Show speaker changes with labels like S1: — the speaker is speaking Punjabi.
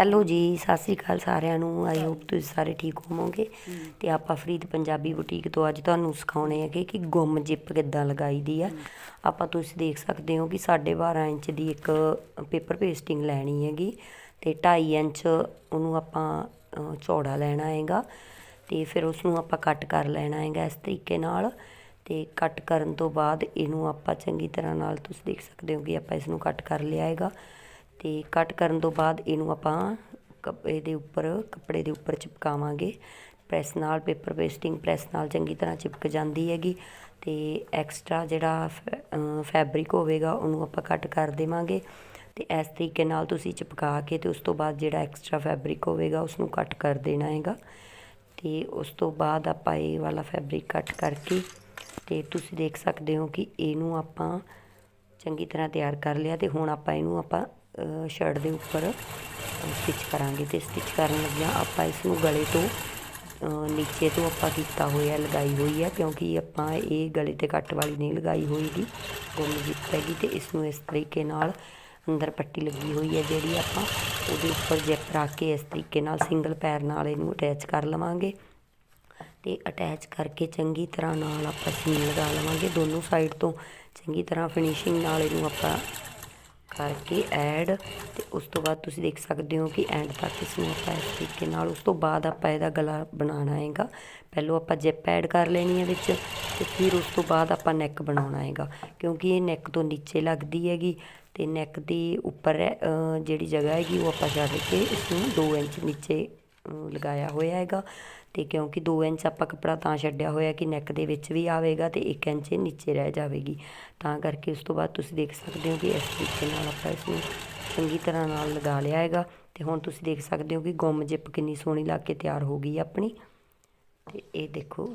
S1: ਹੈਲੋ ਜੀ, ਸਤਿ ਸ੍ਰੀ ਅਕਾਲ ਸਾਰਿਆਂ ਨੂੰ। ਆਈ ਹੋਪ ਤੁਸੀਂ ਸਾਰੇ ਠੀਕ ਹੋਵੋਗੇ। ਤੇ ਆਪਾਂ ਫਰੀਦ ਪੰਜਾਬੀ ਬੁਟੀਕ ਤੋਂ ਅੱਜ ਤੁਹਾਨੂੰ ਸਿਖਾਉਣੇ ਹੈਗੇ ਕਿ ਗੁੰਮ ਜਿੱਪ ਕਿੱਦਾਂ ਲਗਾਈ ਦੀ ਆ। ਆਪਾਂ ਤੁਸੀਂ ਦੇਖ ਸਕਦੇ ਹੋ ਕਿ 12.5 ਇੰਚ ਦੀ ਇੱਕ ਪੇਪਰ ਪੇਸਟਿੰਗ ਲੈਣੀ ਹੈਗੀ ਤੇ 2.5 ਇੰਚ ਉਹਨੂੰ ਆਪਾਂ ਚੌੜਾ ਲੈਣਾ ਹੈਗਾ ਤੇ ਫਿਰ ਉਸ ਨੂੰ ਆਪਾਂ ਕੱਟ ਕਰ ਲੈਣਾ ਹੈਗਾ ਇਸ ਤਰੀਕੇ ਨਾਲ ਤੇ ਕੱਟ ਕਰਨ ਤੋਂ ਬਾਅਦ ਇਹਨੂੰ ਆਪਾਂ ਚੰਗੀ ਤਰ੍ਹਾਂ ਨਾਲ ਤੁਸੀਂ ਦੇਖ ਸਕਦੇ ਹੋ ਕਿ ਆਪਾਂ ਇਸ ਨੂੰ ਕੱਟ ਕਰ ਲਿਆ ਹੈਗਾ। ਅਤੇ ਕੱਟ ਕਰਨ ਤੋਂ ਬਾਅਦ ਇਹਨੂੰ ਆਪਾਂ ਕੱਪੜੇ ਦੇ ਉੱਪਰ, ਕੱਪੜੇ ਦੇ ਉੱਪਰ ਚਿਪਕਾਵਾਂਗੇ। ਪ੍ਰੈਸ ਨਾਲ, ਪੇਪਰ ਪੇਸਟਿੰਗ ਪ੍ਰੈਸ ਨਾਲ ਚੰਗੀ ਤਰ੍ਹਾਂ ਚਿਪਕ ਜਾਂਦੀ ਹੈਗੀ। ਅਤੇ ਐਕਸਟਰਾ ਜਿਹੜਾ ਫੈਬਰਿਕ ਹੋਵੇਗਾ, ਉਹਨੂੰ ਆਪਾਂ ਕੱਟ ਕਰ ਦੇਵਾਂਗੇ। ਅਤੇ ਇਸ ਤਰੀਕੇ ਨਾਲ ਤੁਸੀਂ ਚਿਪਕਾ ਕੇ ਅਤੇ ਉਸ ਤੋਂ ਬਾਅਦ ਜਿਹੜਾ ਐਕਸਟਰਾ ਫੈਬਰਿਕ ਹੋਵੇਗਾ ਉਸ ਨੂੰ ਕੱਟ ਕਰ ਦੇਣਾ ਹੈਗਾ। ਅਤੇ ਉਸ ਤੋਂ ਬਾਅਦ ਆਪਾਂ ਇਹ ਵਾਲਾ ਫੈਬਰਿਕ ਕੱਟ ਕਰਕੇ ਅਤੇ ਤੁਸੀਂ ਦੇਖ ਸਕਦੇ ਹੋ ਕਿ ਇਹਨੂੰ ਆਪਾਂ ਚੰਗੀ ਤਰ੍ਹਾਂ ਤਿਆਰ ਕਰ ਲਿਆ ਤੇ ਹੁਣ ਆਪਾਂ ਇਹਨੂੰ ਆਪਾਂ ਸ਼ਰਟ ਦੇ ਉੱਪਰ ਸਟਿਚ ਕਰਾਂਗੇ ਤੇ ਸਟਿਚ ਕਰਨ ਲੱਗਿਆਂ ਆਪਾਂ ਇਸ ਨੂੰ ਗਲੇ ਤੋਂ ਨੀਚੇ ਤੋਂ ਆਪਾਂ ਕੀਤਾ ਹੋਇਆ, ਲਗਾਈ ਹੋਈ ਹੈ ਕਿਉਂਕਿ ਆਪਾਂ ਇਹ ਗਲੇ ਤੇ ਕੱਟ ਵਾਲੀ ਨਹੀਂ ਲਗਾਈ ਹੋਈਗੀ ਗੁੰਮ ਜਿੱਪ ਹੈਗੀ ਤੇ ਇਸ ਨੂੰ ਇਸ ਤਰੀਕੇ ਨਾਲ ਅੰਦਰ ਪੱਟੀ ਲੱਗੀ ਹੋਈ ਹੈ ਜਿਹੜੀ ਆਪਾਂ ਉਹਦੇ ਉੱਪਰ ਜਿਪ ਰੱਖ ਕੇ ਇਸ ਤਰੀਕੇ ਨਾਲ ਸਿੰਗਲ ਪੈਰ ਨਾਲ ਇਹਨੂੰ ਅਟੈਚ ਕਰ ਲਵਾਂਗੇ। ਅਤੇ ਅਟੈਚ ਕਰਕੇ ਚੰਗੀ ਤਰ੍ਹਾਂ ਨਾਲ ਆਪਾਂ ਸੀਨ ਲਗਾ ਲਵਾਂਗੇ। ਦੋਨੋਂ ਸਾਈਡ ਤੋਂ ਚੰਗੀ ਤਰ੍ਹਾਂ ਫਿਨਿਸ਼ਿੰਗ ਨਾਲ ਇਹਨੂੰ ਆਪਾਂ ਕਰਕੇ ਐਡ ਅਤੇ ਉਸ ਤੋਂ ਬਾਅਦ ਤੁਸੀਂ ਦੇਖ ਸਕਦੇ ਹੋ ਕਿ ਐਂਡ ਤੱਕ ਇਸ ਨੂੰ ਆਪਾਂ ਇਸ ਤਰੀਕੇ ਨਾਲ, ਉਸ ਤੋਂ ਬਾਅਦ ਆਪਾਂ ਇਹਦਾ ਗਲਾ ਬਣਾਉਣਾ ਹੈਗਾ। ਪਹਿਲਾਂ ਆਪਾਂ ਜਿਪ ਐਡ ਕਰ ਲੈਣੀ ਹੈ ਵਿੱਚ ਤੇ ਫਿਰ ਉਸ ਤੋਂ ਬਾਅਦ ਆਪਾਂ ਨੈਕ ਬਣਾਉਣਾ ਹੈਗਾ। ਕਿਉਂਕਿ ਇਹ ਨੈਕ ਤੋਂ ਨੀਚੇ ਲੱਗਦੀ ਹੈਗੀ ਤੇ ਨੈਕ ਦੀ ਉੱਪਰ ਜਿਹੜੀ ਜਗ੍ਹਾ ਹੈਗੀ ਉਹ ਆਪਾਂ ਛੱਡ ਕੇ ਇਸ ਨੂੰ 2 ਇੰਚ ਨੀਚੇ ਲਗਾਇਆ ਹੋਇਆ ਹੈਗਾ ਅਤੇ ਕਿਉਂਕਿ ਦੋ ਇੰਚ ਆਪਾਂ ਕੱਪੜਾ ਤਾਂ ਛੱਡਿਆ ਹੋਇਆ ਕਿ ਨੈਕ ਦੇ ਵਿੱਚ ਵੀ ਆਵੇਗਾ ਅਤੇ ਇੱਕ ਇੰਚ ਨੀਚੇ ਰਹਿ ਜਾਵੇਗੀ। ਤਾਂ ਕਰਕੇ ਉਸ ਤੋਂ ਬਾਅਦ ਤੁਸੀਂ ਦੇਖ ਸਕਦੇ ਹੋ ਕਿ ਇਸ ਤਰੀਕੇ ਨਾਲ ਆਪਾਂ ਇਸ ਨੂੰ ਚੰਗੀ ਤਰ੍ਹਾਂ ਨਾਲ ਲਗਾ ਲਿਆ ਹੈਗਾ ਤੇ ਹੁਣ ਤੁਸੀਂ ਦੇਖ ਸਕਦੇ ਹੋ ਕਿ ਗੁੰਮ ਜਿਪ ਕਿੰਨੀ ਸੋਹਣੀ ਲੱਗ ਕੇ ਤਿਆਰ ਹੋ ਗਈ ਆਪਣੀ। ਤੇ ਇਹ ਦੇਖੋ।